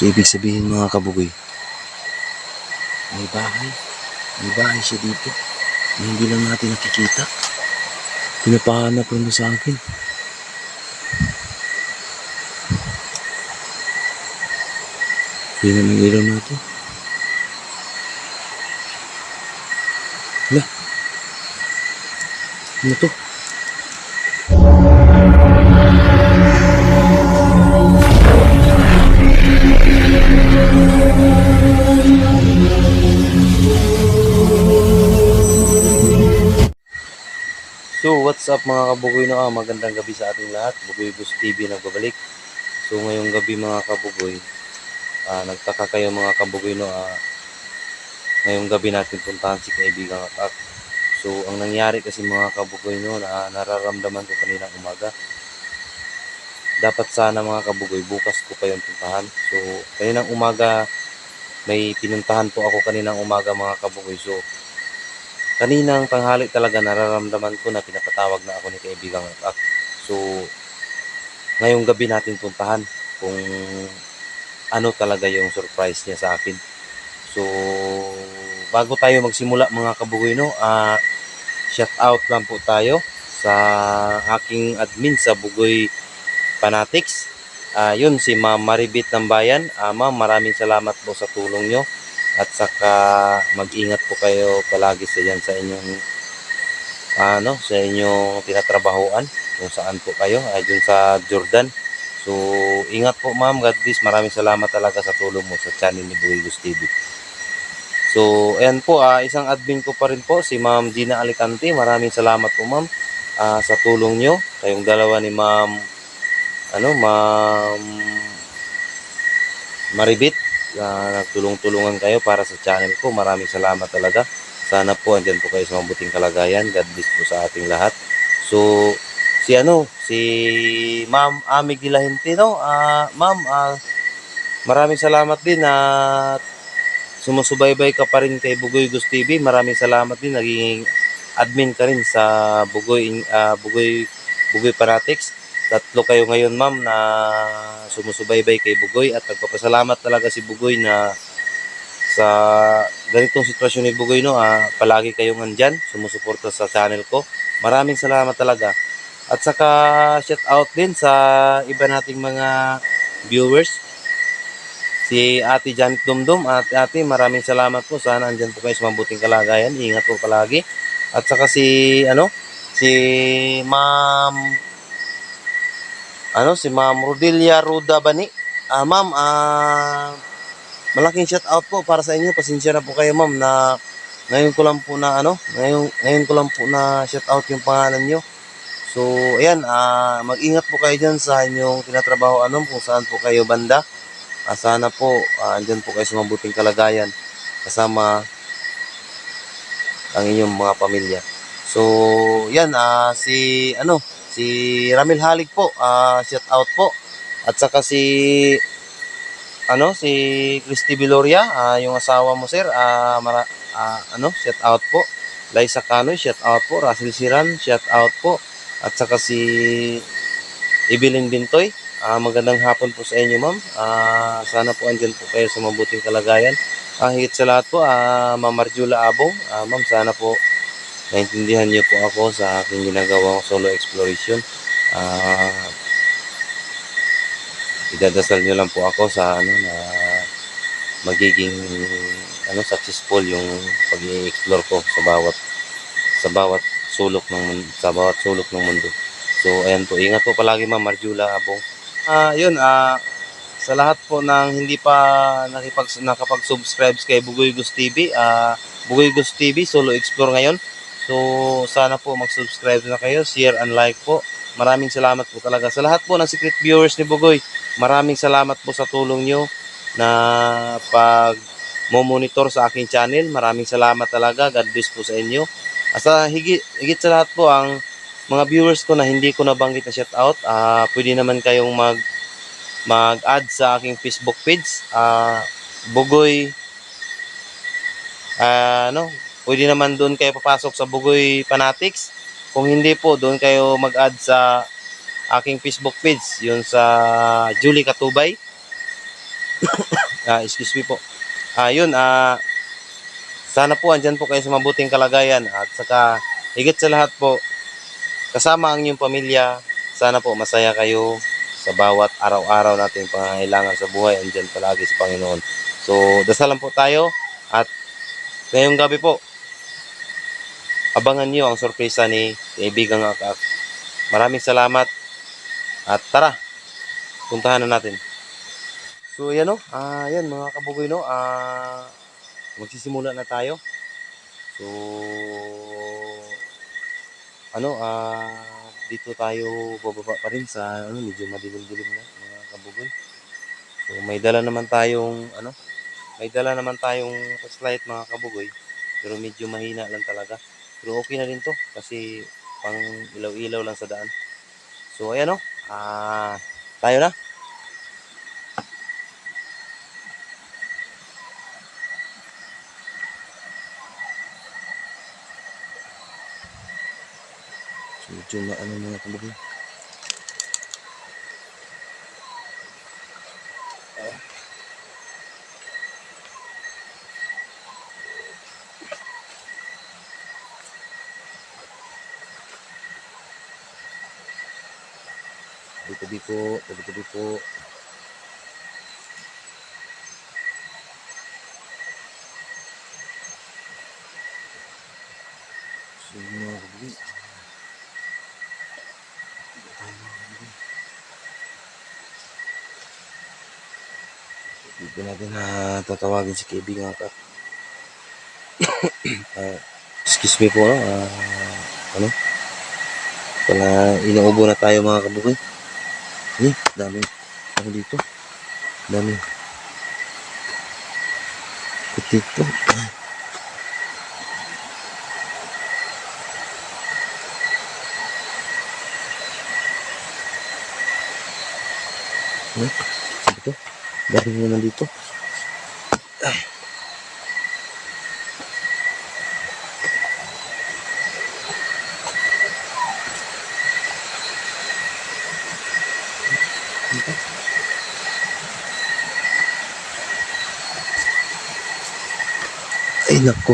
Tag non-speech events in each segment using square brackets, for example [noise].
So, ibig sabihin mga kabugoy, may bahay. May bahay siya dito. Na hindi lang natin nakikita. Pinapahanap lang sa akin. Naman yung ilaw natin. Hala. Ano to? What's up mga kabugoy no? Ah, magandang gabi sa ating lahat. Bugoy Gus TV nagbabalik. So, ngayong gabi mga kabugoy, ah, nagtaka kayo mga kabugoy no? Ah, ngayong gabi natin puntahan si kaibigang Atak. So, ang nangyari kasi mga kabugoy no, na nararamdaman ko kaninang umaga. Dapat sana mga kabugoy, bukas ko pa yung puntahan. So, kaninang umaga, may pinuntahan po ako kaninang umaga mga kabugoy. So, kaninang tanghali talaga nararamdaman ko na pinapatawag na ako ni kaibigang Ak. So, ngayong gabi natin puntahan kung ano talaga yung surprise niya sa akin. So, bago tayo magsimula mga kabugoy, no, ah, shout out lang po tayo sa aking admin sa Bugoy Fanatics. Ah, yun, si Ma'am Maribit ng Bayan. Ah, Ma'am, maraming salamat po sa tulong nyo at saka mag-ingat po kayo palagi sa diyan sa inyong ano sa inyong tinatrabahuan kung saan po kayo ay dun sa Jordan. So ingat po ma'am. God bless. Maraming salamat talaga sa tulong mo sa channel ni Buelos TV so ayan po ah, isang admin ko pa rin po si ma'am Gina Alicante. Maraming salamat po ma'am ah, sa tulong nyo. Kayong dalawa ni ma'am ano ma'am Maribit na nagtulong-tulungan kayo para sa channel ko. Maraming salamat talaga. Sana po andyan po kayo sa mabuting kalagayan. God bless po sa ating lahat. So, si ano, si Ma'am Amig Dilahente, no? Ah, Ma'am, ah, maraming salamat din at sumusubaybay ka pa rin kay Bugoy Gus TV. Maraming salamat din. Naging admin ka rin sa Bugoy, ah, Bugoy, Bugoy Fanatics tatlo kayo ngayon ma'am na sumusubaybay kay Bugoy. At nagpapasalamat talaga si Bugoy na sa ganitong sitwasyon ni Bugoy no ah, palagi kayong nandyan sumusuporta sa channel ko. Maraming salamat talaga. At saka shout out din sa iba nating mga viewers. Si Ate Janet Dumdum at Ate maraming salamat po. Sana andyan po kayo sa mabuting kalagayan. Ingat po palagi. At saka si ano si Ma'am ano si Ma'am Rodelia Ruda Bani. Ah ma'am, ah malaking shout out po para sa inyo. Pasensya na po kayo ma'am na ngayon ko lang po na ano, ngayon ngayon ko lang po na shout out yung pangalan niyo. So, ayan, ah mag-ingat po kayo diyan sa inyong tinatrabaho ano kung saan po kayo banda. Ah, sana po ah, andyan po kayo sa mabuting kalagayan kasama ang inyong mga pamilya. So, yan ah si ano, si Ramil Halig po, ah shout out po. At saka si ano, si Christy Viloria, ah, yung asawa mo sir, ah, mara, ah, ano, shout out po. Liza Canoy, shout out po. Russell Siran, shout out po. At saka si Evelyn Bintoy, ah, magandang hapon po sa inyo ma'am. Ah, sana po andyan po kayo sa mabuting kalagayan. Ah, higit sa lahat po, ah, Ma'am Marjula Abong, ah, ma'am sana po naintindihan niyo po ako sa aking ginagawang solo exploration. Ah, idadasal niyo lang po ako sa ano na magiging ano successful yung pag-explore ko sa bawat sa bawat sulok ng sa bawat sulok ng mundo. So ayan po, ingat po palagi Ma'am Marjula Abong. Ah, yun ah sa lahat po ng hindi pa nakipag nakapag-subscribe kay Bugoy Gus TV, ah Bugoy Gus TV solo explore ngayon. So, sana po mag-subscribe na kayo, share and like po. Maraming salamat po talaga sa lahat po ng secret viewers ni Bugoy. Maraming salamat po sa tulong nyo na pag monitor sa aking channel. Maraming salamat talaga. God bless po sa inyo. At sa higit, higit sa lahat po ang mga viewers ko na hindi ko nabanggit na shout out, ah pwede naman kayong mag mag-add sa aking Facebook page. Ah Bugoy ah, ano, pwede naman doon kayo papasok sa Bugoy Fanatics. Kung hindi po, doon kayo mag-add sa aking Facebook page, yun sa Julie Katubay. [coughs] Ah, excuse me po. Ah, yun, ah, sana po andyan po kayo sa mabuting kalagayan at saka higit sa lahat po, kasama ang inyong pamilya, sana po masaya kayo sa bawat araw-araw natin pangangailangan sa buhay, andyan palagi sa Panginoon. So, dasalan po tayo at ngayong gabi po, abangan niyo ang sorpresa ni kaibigang Akak. Maraming salamat at tara, puntahan na natin. So, yan o. Ah, yan mga kabugoy no. Ah, magsisimula na tayo. So, ano, ah, dito tayo bababa pa rin sa, ano, medyo madilim-dilim na mga kabugoy. So, may dala naman tayong, ano, may dala naman tayong flashlight mga kabugoy. Pero medyo mahina lang talaga. Pero okay na rin to kasi pang ilaw-ilaw lang sa daan. So, ayan o. Ah, tayo na. So, medyo maano mga kabugoy. Tabi-tabi po, tabi-tabi po. So, yun mga kabugoy. Dito natin na tatawagin si kaibigan ka. [coughs] Ah, excuse me po, no? Ah, ano? Pala, inuubo na tayo mga kabugoy. Eh, daming, ano dito? Daming. Kutito. Eh, dito. Daming naman dito. Ay. Ay, nako.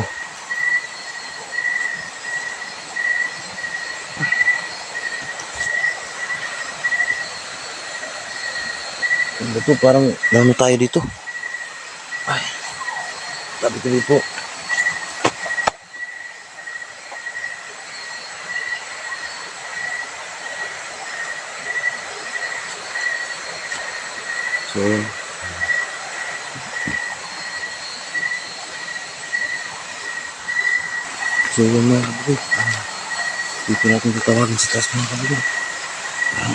Ano? Parang ano tayo dito? Ay. Tabi-tabi po. So, yun. So, yun mga kabugay. Ah, dito natin tatawagin sa taas mga kabugay. Ah.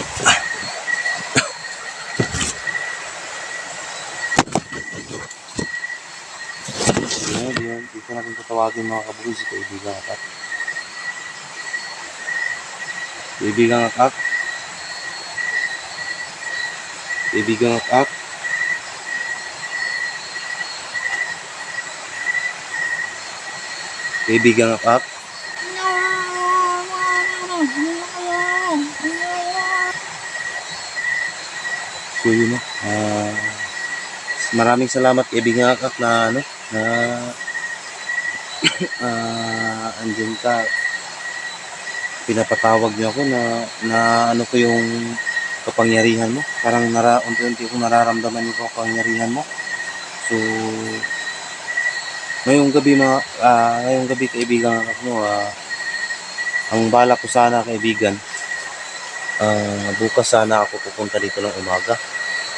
Ayan, yan. Dito natin tatawagin mga kabugay si kaibigang akak. Kaibigang akak. Kaibigang akak. Kaibigang akak. So yun. Ah, maraming salamat kaibigang akak na ano na [coughs] ah andyan ka pinapatawag niyo ako na na ano ko yung kapangyarihan mo parang nara unti-unti ko nararamdaman yung kapangyarihan mo so ngayong gabi mga ah, ngayong gabi kaibigan mo ah, ang bala ko sana kaibigan ah, bukas sana ako pupunta dito ng umaga.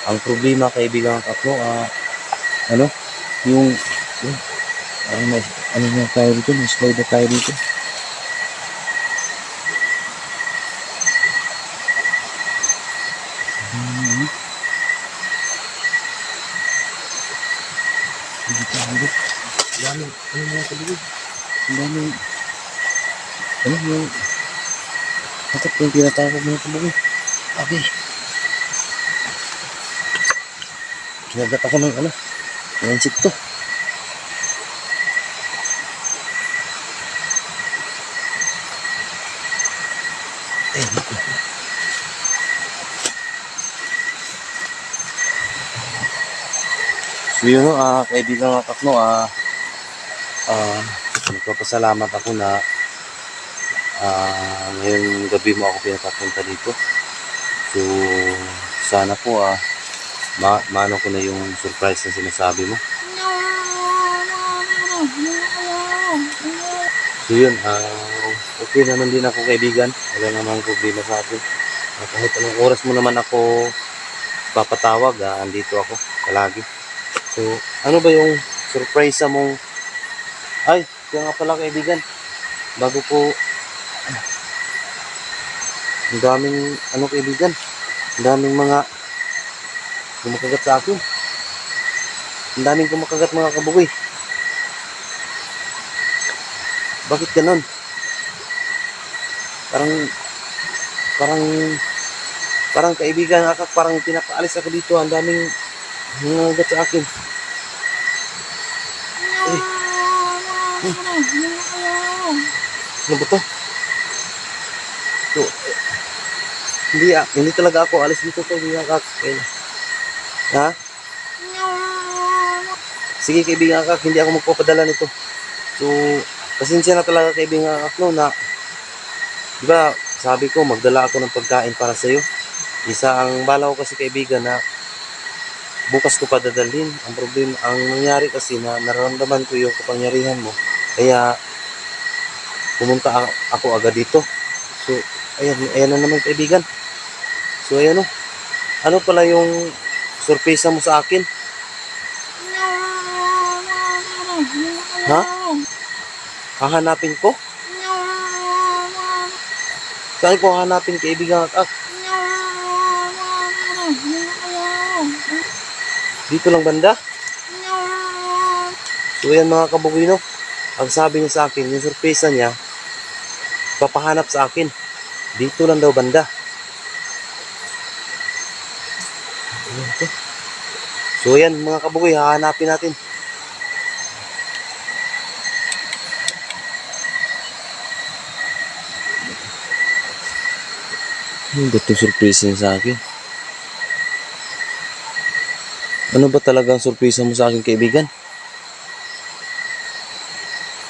Ang problema kaibigan akak mo ah, ano yung yung parang may ano na tayo dito may slide na tayo dito Mhm. Hindi tayo dito. Ang daming, ano mga kaligid? Ang daming, ano yung, Bakit yung tinatawag mga kaligid? Abi. Kinagat ako ng ano, ng insekto. Eh. So yun, ah, kaibigan nga kakno, ah, ah, nagpapasalamat ako na ah, ngayong gabi mo ako pinapapunta dito. So, sana po, ah, ma maano ko na yung surprise na sinasabi mo. So yun, ah, okay naman din ako kaibigan. Wala namang problema sa akin. Ah, kahit anong oras mo naman ako papatawag, ah, andito ako palagi. So, ano ba yung surprise sa mong... Ay, kaya nga pala kaibigan. Bago ko... Ang daming, ano kaibigan, ang daming mga kumakagat sa akin. Ang daming kumakagat mga kabugoy. Bakit ganon? Parang, parang, parang kaibigan akak, parang pinapaalis ako dito. Ang daming nangagat sa akin. Ano ba to? So, hindi, ah, hindi talaga ako alis dito kaibigan akak. Eh, Ha? Sige kaibigan akak, hindi ako magpapadala nito. So, pasensya na talaga kaibigan akak no na Di ba, sabi ko magdala ako ng pagkain para sa iyo. Isa ang bala ko kasi kaibigan na bukas ko pa dadalhin. Ang problema, ang nangyari kasi na nararamdaman ko yung kapangyarihan mo. Kaya pumunta ako agad dito. So, ayan, ayan na naman kaibigan. So, ayan o. Ano pala yung sorpresa mo sa akin? Ha? Hahanapin ko? Saan ko hahanapin kaibigan at ak? Dito lang banda? So ayan mga kabugino, ang sabi niya sa akin, yung sorpresa niya, papahanap sa akin. Dito lang daw banda. Ayan to. So ayan mga kabugoy, hahanapin natin. Ano ba itong surprise sa akin? Ano ba talaga ang surprise mo sa akin, kaibigan?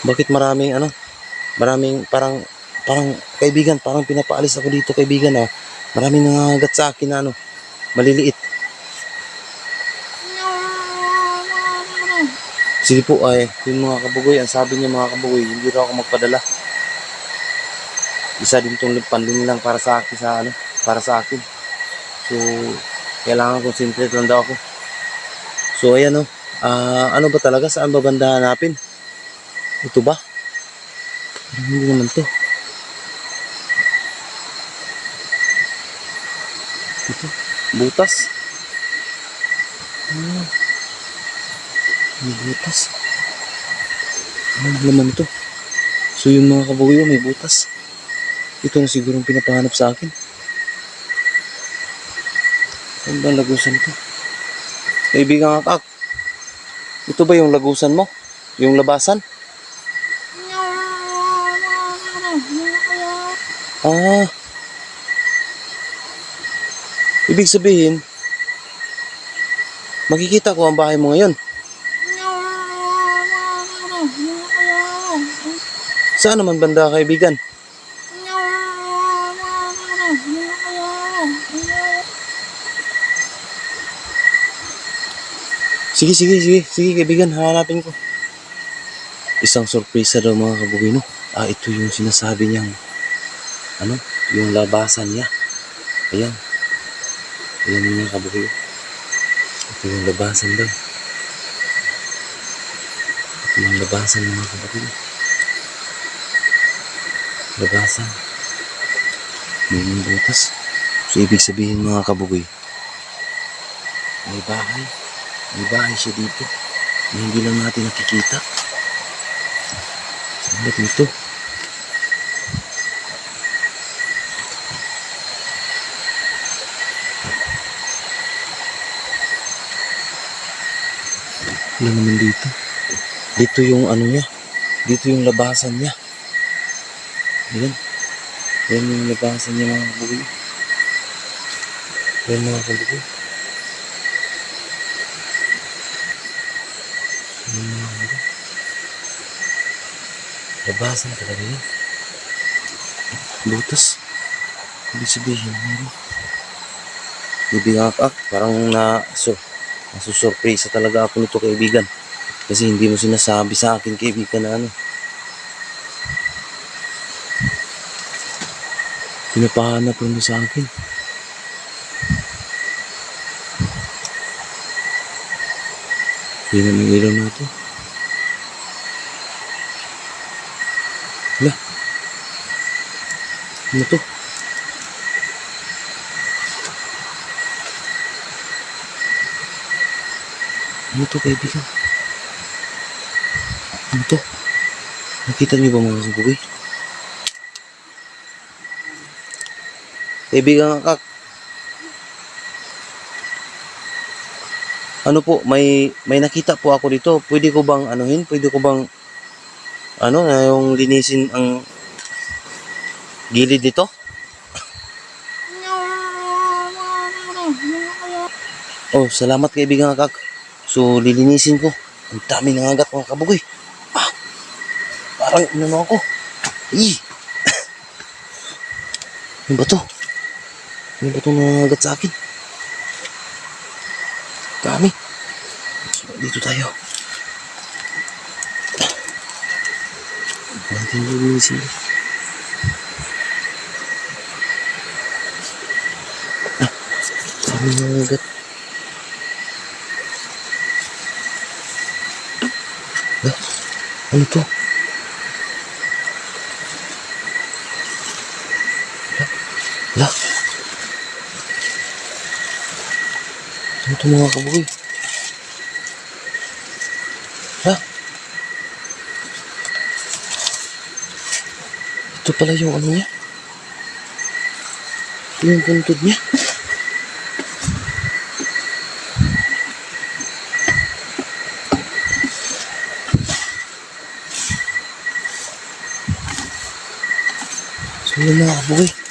Bakit maraming ano? Maraming parang parang kaibigan, parang pinapaalis ako dito, kaibigan ah. Maraming nangangagat sa akin ano, maliliit. Sige po ay, yung mga kabugoy, ang sabi niya mga kabugoy, hindi raw ako magpadala. Isa din tong panding lang para sa akin sa ano, para sa akin. So, kailangan concentrate lang daw ako. So, ayan oh. Ah, ano ba talaga? Saan ba banda hanapin? Ito ba? Parang hindi naman to. Ito. Butas. Ah. May butas. Ano naman to? So, yung mga kabugoy may butas. Ito na siguro ang pinapahanap sa akin. Saan ba lagusan to? Kaibigan akak. Ito ba yung lagusan mo? Yung labasan? Ah. Ibig sabihin, makikita ko ang bahay mo ngayon. Saan naman banda kaibigan? Sige, sige, sige. Sige, kaibigan. Hanapin ko. Isang sorpresa daw mga kabugino. Ah, ito yung sinasabi niyang ano, yung labasan niya. Ayan. Ayan mga kabugino. Ito yung labasan daw. Ito yung labasan mga kabugino. Labasan. May mga butas. So, ibig sabihin mga kabugoy, may bahay. May bahay siya dito na hindi lang natin nakikita. Saan ba dito? Wala naman dito. Dito yung ano niya. Dito yung labasan niya. Ayan. Ayan yung labasan niya mga kabugoy. Ayan mga kabugoy. Ano mga kabugoy? Labasan talaga yun. Butas. Ibig sabihin, meron. Bibigyan ka, parang na, so, nasusurpresa talaga ako nito kaibigan. Kasi hindi mo sinasabi sa akin kaibigan na ano. Pinapahanap mo sa akin. Hindi na ilaw natin. Hala. Ano to? Ano to kaibigan? Ano to? Nakita niyo ba mga kabugoy? Kaibigan kak. Ano po, may may nakita po ako dito. Pwede ko bang anuhin? Pwede ko bang ano, na yung linisin ang gilid dito? Oh, salamat kaibigan kak. So, lilinisin ko. Ang dami ng agat mga kabugoy. Ah, parang inano ako. Ih! [coughs] Ano ba to? Ano ba itong nangangagat sa akin? Dami. Dito tayo. Natin lilinisin. Ah, dami nangangagat. Ah, ano to? La. Ano to mga kabugoy? La. Ito pala yung ano niya. Ito yung puntod niya. So yung mga kabugoy.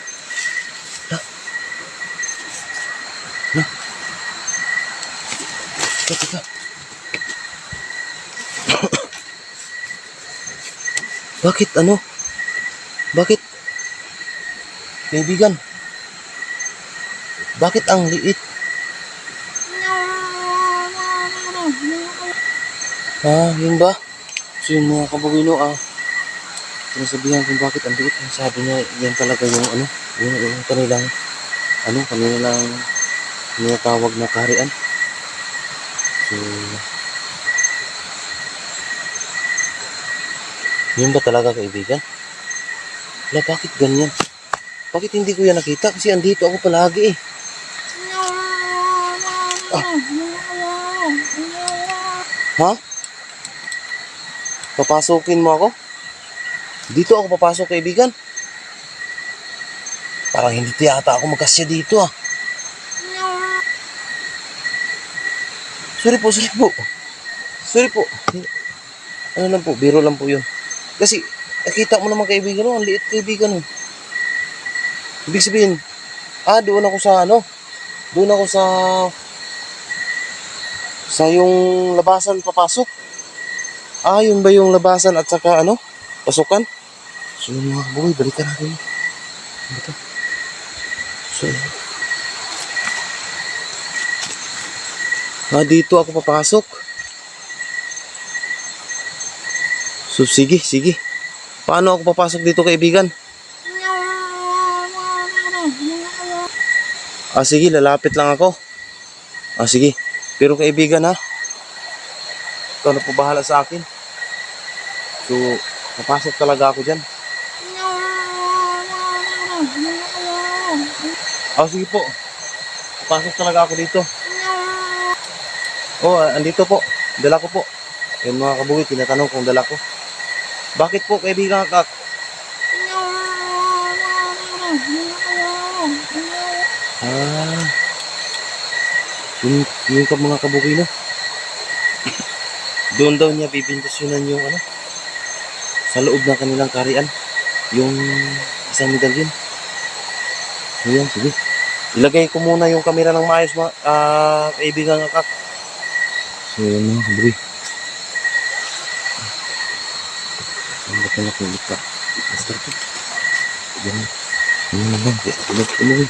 Bakit ano? Bakit? Kaibigan. Bakit ang liit? Ah, yun ba? So yung mga kabugino ah. Sinasabihan kung bakit ang liit. Sabi niya, yan talaga yung ano, yung, yung kanilang, ano, kanilang tinatawag na kaharian. So, yun ba talaga kaibigan? Wala, bakit ganyan? Bakit hindi ko yan nakita? Kasi andito ako palagi eh. Ha? Papasukin mo ako? Dito ako papasok kaibigan. Parang hindi tiyata ako magkasya dito ah. Sorry po, sorry po. Sorry po. Ano lang po, biro lang po yun. Kasi, nakita mo naman kaibigan mo, ang liit kaibigan mo. Ibig sabihin, ah, doon ako sa ano, doon ako sa, sa yung labasan papasok. Ah, yun ba yung labasan at saka ano, pasukan? So, yung mga kabuhay, balikan natin. Ano? So, Ah, dito ako papasok. So, sige, sige. Paano ako papasok dito, kaibigan? Ah, sige, lalapit lang ako. Ah, sige. Pero kaibigan, ha? Ikaw na po bahala sa akin. So, papasok talaga ako dyan. Ah, sige po. Papasok talaga ako dito. Oh, andito po. Dala ko po. Yung mga kabugit, tinatanong kung dala ko. Bakit po, kaibigan kak? Ah. Yung, yung mga kabugay no? Doon daw niya bibindisyonan yung ano? Sa loob ng kanilang karian. Yung isang medalyon. Ayan, sige. Ilagay ko muna yung kamera ng maayos mga ah, kaibigan kak. So, yun mga kabugay. Nakulit ka. Basta ito. Yan. Ano na lang. Tulog, tulog.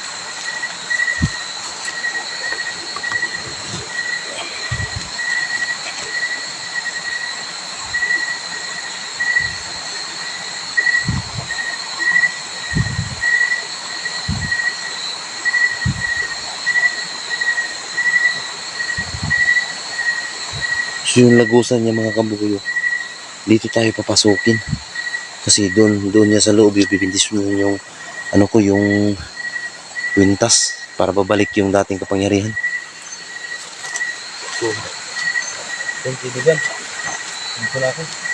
So yung lagusan niya mga kabukuyo, dito tayo papasukin. Kasi doon, doon niya sa loob, ibibindis mo yung, ano ko, yung kwintas para babalik yung dating kapangyarihan. So, yung kaibigan, dito na ako.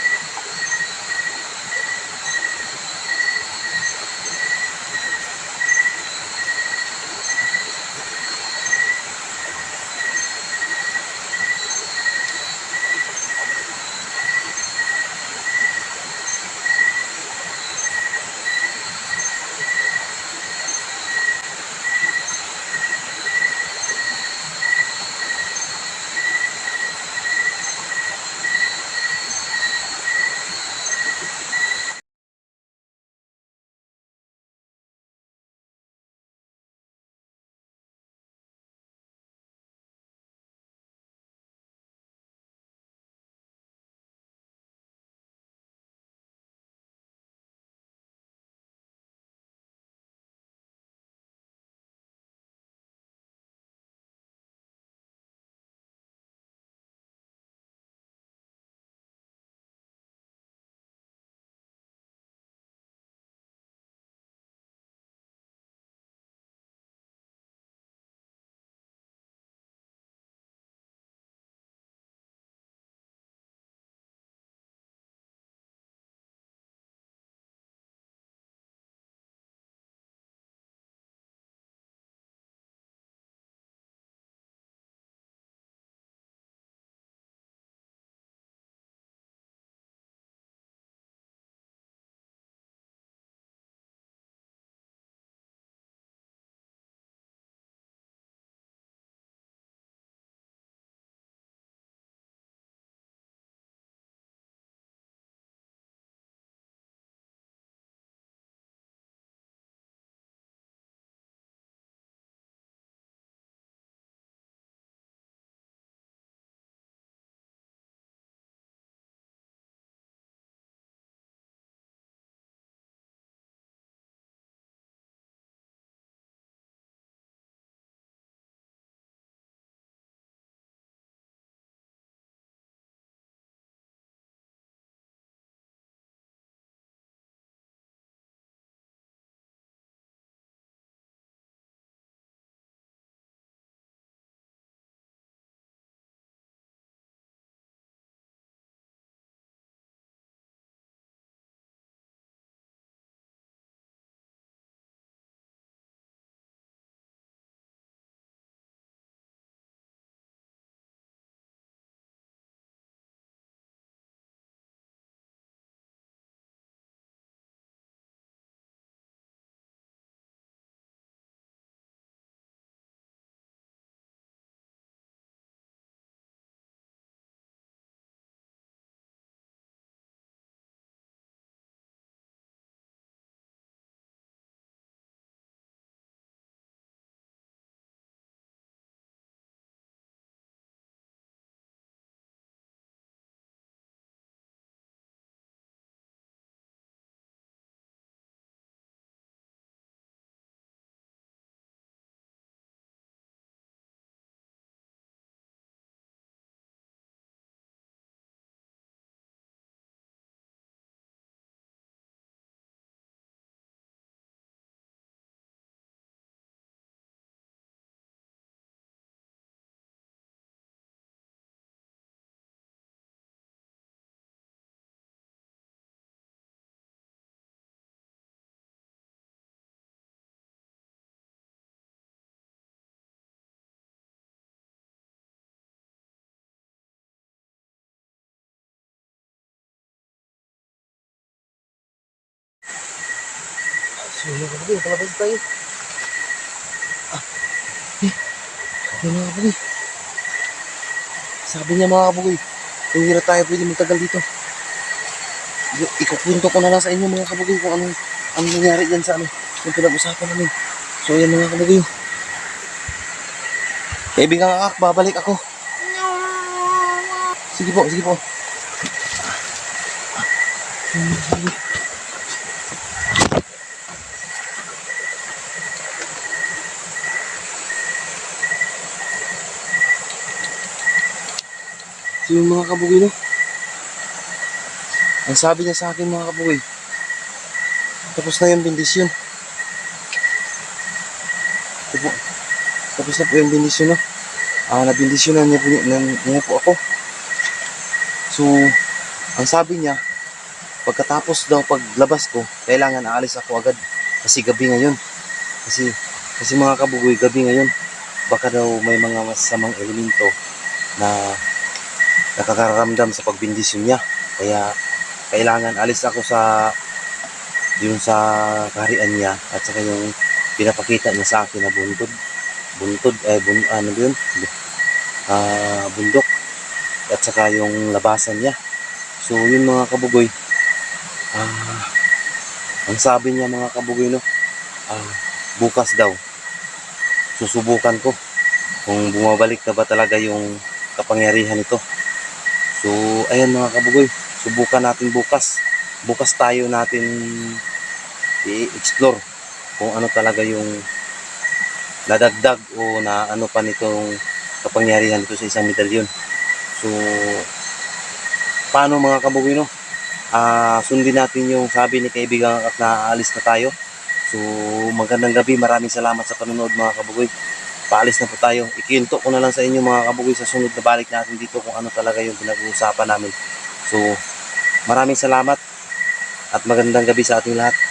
Yun mga kapatid, palabas tayo. Ah, eh, yun mga kapatid. Sabi niya mga kapatid, kung hirap tayo pwede magtagal dito. ikukwento ko na lang sa inyo mga kabugoy kung anong, anong nangyari dyan sa ano, yung pinag-usapan namin. So ayan mga kabugoy. Kaibigan akak, babalik ako. Sige po, sige po. So yung mga kabugoy no? Ang sabi niya sa akin mga kabugoy, tapos na yung bendisyon. Ito po. Tapos na po yung bendisyon no? Ah, nabindisyonan niya po, niya, niya po ako. So, ang sabi niya, pagkatapos daw paglabas ko, kailangan aalis ako agad. Kasi gabi ngayon. Kasi, kasi mga kabugoy, gabi ngayon. Baka daw may mga masamang elemento na nakakaramdam sa pagbindisyon niya. Kaya, kailangan alis ako sa yun sa kaharian niya at saka yung pinapakita niya sa akin na buntod buntod eh bun, ano ba yun? Ah bundok at saka yung labasan niya. So yun mga kabugoy. Ah ang sabi niya mga kabugoy no? Ah, bukas daw. Susubukan ko kung bumabalik na ba talaga yung kapangyarihan nito so ayan mga kabugoy subukan natin bukas bukas tayo natin i-explore kung ano talaga yung nadagdag o na ano pa nitong kapangyarihan nito sa isang medalyon. So, paano mga kabugoy no? Ah, sundin natin yung sabi ni kaibigan at naaalis na tayo. So, magandang gabi. Maraming salamat sa panonood mga kabugoy. Paalis na po tayo. Ikinto ko na lang sa inyo mga kabugoy sa sunod na balik natin dito kung ano talaga yung pinag-uusapan namin. So, maraming salamat at magandang gabi sa ating lahat.